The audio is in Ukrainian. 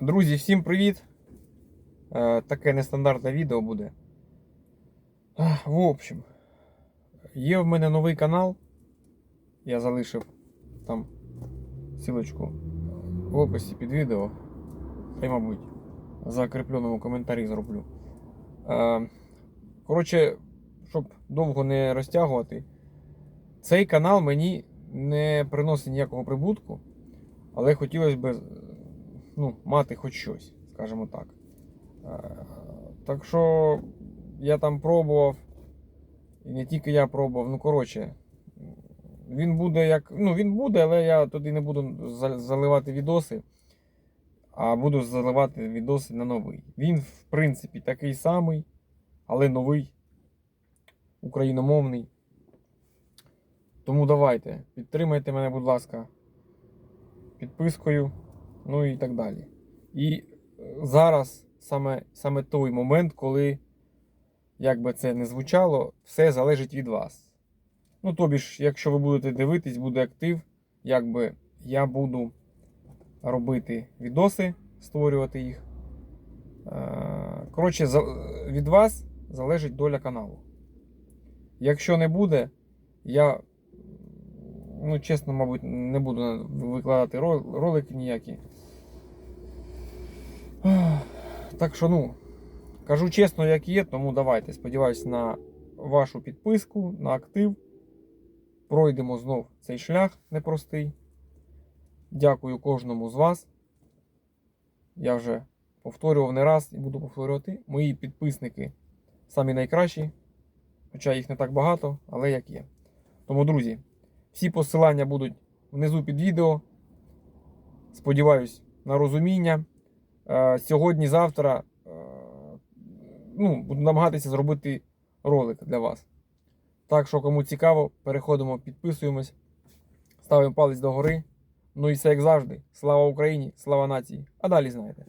Друзі, всім привіт! Е, Таке нестандартне відео буде. В общем, є в мене новий канал. Я залишив там силочку в описі під відео. Й, мабуть, в закріпленому коментарі зроблю. Е, Коротше, щоб довго не розтягувати, цей канал мені не приносить ніякого прибутку, але хотілося б ну, мати хоч щось, скажімо так. Е, Так що я там пробував, і не тільки я пробував, ну коротше, він буде як. Ну, він буде, але я туди не буду заливати відоси, а буду заливати відоси на новий. Він, в принципі, такий самий, але новий, україномовний. Тому давайте, підтримайте мене, будь ласка, підпискою, ну і так далі. І е, зараз саме, саме той момент, коли, як би це не звучало, все залежить від вас. Ну, тобі ж, якщо ви будете дивитись, буде актив, якби я буду робити відоси, створювати їх. Е, Коротше, від вас залежить доля каналу. Якщо не буде, я, ну, чесно, мабуть, не буду викладати ролики ніякі. Так що, ну, кажу чесно, як є, тому давайте. Сподіваюсь на вашу підписку, на актив. Пройдемо знов цей шлях непростий. Дякую кожному з вас. Я вже повторював не раз і буду повторювати. Мої підписники самі найкращі. Хоча їх не так багато, але як є. Тому, друзі, всі посилання будуть внизу під відео. Сподіваюсь на розуміння. Е, Сьогодні-завтра е, ну, буду намагатися зробити ролик для вас. Так що, кому цікаво, переходимо, підписуємось, ставимо палець догори. Ну і все як завжди. Слава Україні, слава нації. А далі знаєте.